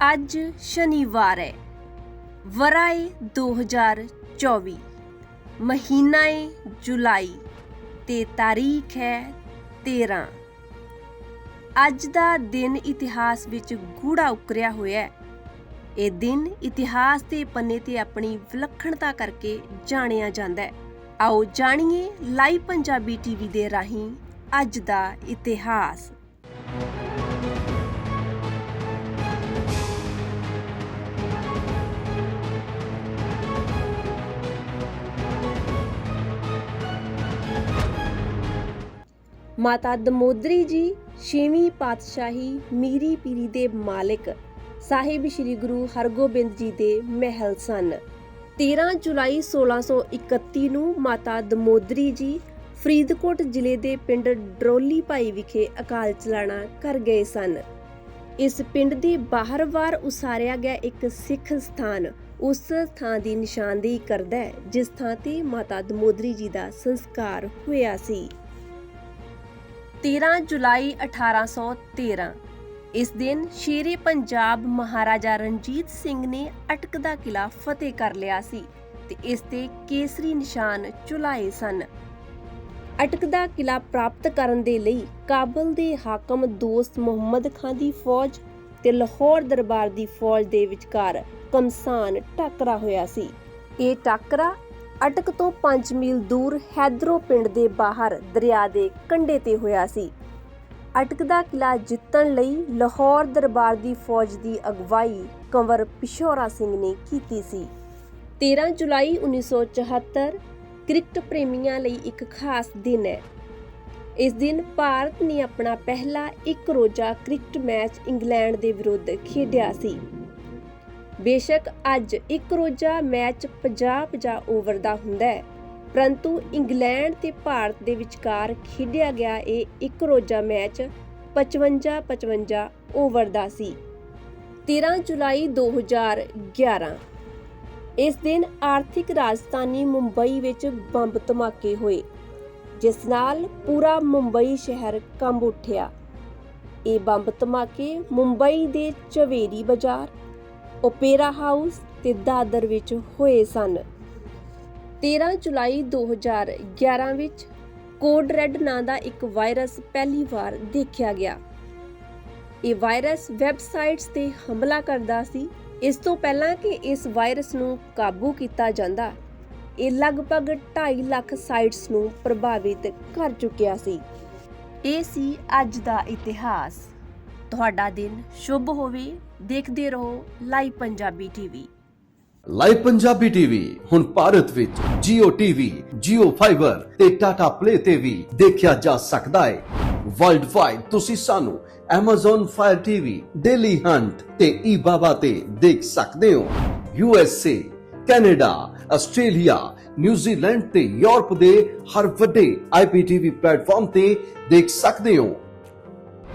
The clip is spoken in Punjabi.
ਅੱਜ ਸ਼ਨੀਵਾਰ ਹੈ। ਵਰਾਏ 2024 ਮਹੀਨਾ ਹੈ ਜੁਲਾਈ ਤੇ ਤਾਰੀਖ ਹੈ 13 ਅੱਜ ਦਾ ਦਿਨ ਇਤਿਹਾਸ ਵਿੱਚ ਗੂੜਾ ਉਕਰਿਆ ਹੋਇਆ ਹੈ। ਇਹ ਦਿਨ ਇਤਿਹਾਸ ਦੇ ਪੰਨੇ ਤੇ ਆਪਣੀ ਵਿਲੱਖਣਤਾ ਕਰਕੇ ਜਾਣਿਆ ਜਾਂਦਾ ਹੈ। ਆਓ ਜਾਣੀਏ ਲਾਈਵ ਪੰਜਾਬੀ ਟੀਵੀ ਦੇ ਰਾਹੀਂ ਅੱਜ ਦਾ ਇਤਿਹਾਸ। ਮਾਤਾ ਦਮੋਦਰੀ ਜੀ, ਛੇਵੀਂ ਪਾਤਸ਼ਾਹੀ ਮੀਰੀ ਪੀਰੀ ਦੇ ਮਾਲਕ ਸਾਹਿਬ ਸ੍ਰੀ ਗੁਰੂ ਹਰਗੋਬਿੰਦ ਜੀ ਦੇ ਮਹਿਲ ਸਨ। 13 ਜੁਲਾਈ 1631 ਨੂੰ ਮਾਤਾ ਦਮੋਦਰੀ ਜੀ ਫਰੀਦਕੋਟ ਜ਼ਿਲ੍ਹੇ ਦੇ ਪਿੰਡ ਡਰੋਲੀ ਭਾਈ ਵਿਖੇ ਅਕਾਲ ਚਲਾਣਾ ਕਰ ਗਏ ਸਨ। ਇਸ ਪਿੰਡ ਦੇ ਬਾਹਰਵਾਰ ਉਸਾਰਿਆ ਗਿਆ ਇੱਕ ਸਿੱਖ ਸਥਾਨ ਉਸ ਥਾਂ ਦੀ ਨਿਸ਼ਾਨਦੇਹੀ ਕਰਦਾ ਹੈ, ਜਿਸ ਥਾਂ ਤੇ ਮਾਤਾ ਦਮੋਦਰੀ ਜੀ ਦਾ ਸੰਸਕਾਰ ਹੋਇਆ ਸੀ। 13 ਜੁਲਾਈ 1813 ਇਸ ਦਿਨ ਸ਼ੇਰੇ ਪੰਜਾਬ ਮਹਾਰਾਜਾ ਰਣਜੀਤ ਸਿੰਘ ਨੇ ਅਟਕ ਦਾ ਕਿਲਾ ਫਤਿਹ ਕਰ ਲਿਆ ਸੀ ਤੇ ਇਸ ਤੇ ਕੇਸਰੀ ਨਿਸ਼ਾਨ ਚੁਲਾਏ ਸਨ। ਅਟਕ ਦਾ ਕਿਲਾ ਪ੍ਰਾਪਤ ਕਰਨ ਦੇ ਲਈ ਕਾਬਲ ਦੇ ਹਾਕਮ ਦੋਸਤ ਮੁਹੰਮਦ ਖਾਨ ਦੀ ਫੌਜ ਤੇ ਲਾਹੌਰ ਦਰਬਾਰ ਦੀ ਫੌਜ ਦੇ ਵਿਚਕਾਰ ਕਮਸਾਨ ਟਾਕਰਾ ਹੋਇਆ ਸੀ। ਇਹ ਟਾਕਰਾ ਅਟਕ ਤੋਂ 5 ਮੀਲ ਦੂਰ ਹੈਦਰੋ ਪਿੰਡ ਦੇ ਬਾਹਰ ਦਰਿਆ ਦੇ ਕੰਢੇ ਤੇ ਹੋਇਆ ਸੀ। ਅਟਕ ਦਾ ਕਿਲਾ ਜਿੱਤਣ ਲਈ ਲਾਹੌਰ ਦਰਬਾਰ ਦੀ ਫੌਜ ਦੀ ਅਗਵਾਈ ਕੰਵਰ ਪਿਸ਼ੋਰਾ ਸਿੰਘ ਨੇ ਕੀਤੀ ਸੀ। 13 ਜੁਲਾਈ 1974 ਕ੍ਰਿਕਟ ਪ੍ਰੇਮੀਆਂ ਲਈ ਇੱਕ ਖਾਸ ਦਿਨ ਹੈ। ਇਸ ਦਿਨ ਭਾਰਤ ਨੇ ਆਪਣਾ ਪਹਿਲਾ ਇੱਕ ਰੋਜ਼ਾ ਕ੍ਰਿਕਟ ਮੈਚ ਇੰਗਲੈਂਡ ਦੇ ਵਿਰੁੱਧ ਖੇਡਿਆ ਸੀ। ਬੇਸ਼ੱਕ ਅੱਜ ਇੱਕ ਰੋਜ਼ਾ ਮੈਚ 50-50 ਓਵਰ ਦਾ ਹੁੰਦਾ ਹੈ। ਪਰੰਤੂ ਇੰਗਲੈਂਡ ਤੇ ਭਾਰਤ ਦੇ ਵਿਚਕਾਰ ਖੇਡਿਆ ਗਿਆ ਇਹ ਇੱਕ ਰੋਜ਼ਾ ਮੈਚ 55-55 ਓਵਰ ਦਾ ਸੀ। 13 ਜੁਲਾਈ 2011 ਇਸ ਦਿਨ ਆਰਥਿਕ ਰਾਜਧਾਨੀ ਮੁੰਬਈ ਵਿੱਚ ਬੰਬ ਧਮਾਕੇ ਹੋਏ, ਜਿਸ ਨਾਲ ਪੂਰਾ ਮੁੰਬਈ ਸ਼ਹਿਰ ਕੰਬ ਉੱਠਿਆ। ਇਹ ਬੰਬ ਧਮਾਕੇ ਮੁੰਬਈ ਦੇ ਚਵੇਰੀ ਬਾਜ਼ਾਰ ਓਪੇਰਾ ਹਾਊਸ ਤੇ ਦਾਦਰ ਵਿੱਚ ਹੋਏ ਸਨ। 13 ਜੁਲਾਈ 2011 ਵਿੱਚ ਕੋਡ ਰੈੱਡ ਨਾਂ ਦਾ ਇੱਕ ਵਾਇਰਸ ਪਹਿਲੀ ਵਾਰ ਦੇਖਿਆ ਗਿਆ। ਇਹ ਵਾਇਰਸ ਵੈਬਸਾਈਟਸ ਤੇ ਹਮਲਾ ਕਰਦਾ ਸੀ। ਇਸ ਤੋਂ ਪਹਿਲਾਂ ਕਿ ਇਸ ਵਾਇਰਸ ਨੂੰ ਕਾਬੂ ਕੀਤਾ ਜਾਂਦਾ, ਇਹ ਲਗਭਗ 2.5 ਲੱਖ ਸਾਈਟਸ ਨੂੰ ਪ੍ਰਭਾਵਿਤ ਕਰ ਚੁੱਕਿਆ ਸੀ। ਇਹ ਸੀ ਅੱਜ ਦਾ ਇਤਿਹਾਸ। ਤੁਹਾਡਾ ਦਿਨ ਸ਼ੁਭ ਹੋਵੇ। ਦੇਖਦੇ ਰਹੋ live Punjabi TV live Punjabi TV ਹੁਣ ਭਾਰਤ ਵਿੱਚ Jio TV, Jio Fiber ਤੇ Tata Play ਤੇ ਵੀ ਦੇਖਿਆ ਜਾ ਸਕਦਾ ਹੈ। ਵਰਲਡ ਵਾਈਡ ਤੁਸੀਂ ਸਾਨੂੰ Amazon Fire TV, Daily Hunt ਤੇ eBaba ਤੇ ਦੇਖ ਸਕਦੇ ਹੋ। USA, Canada, Australia, New Zealand ਤੇ ਯੂਰਪ ਦੇ ਹਰ ਵੱਡੇ IPTV ਪਲੇਟਫਾਰਮ ਤੇ ਦੇਖ ਸਕਦੇ ਹੋ।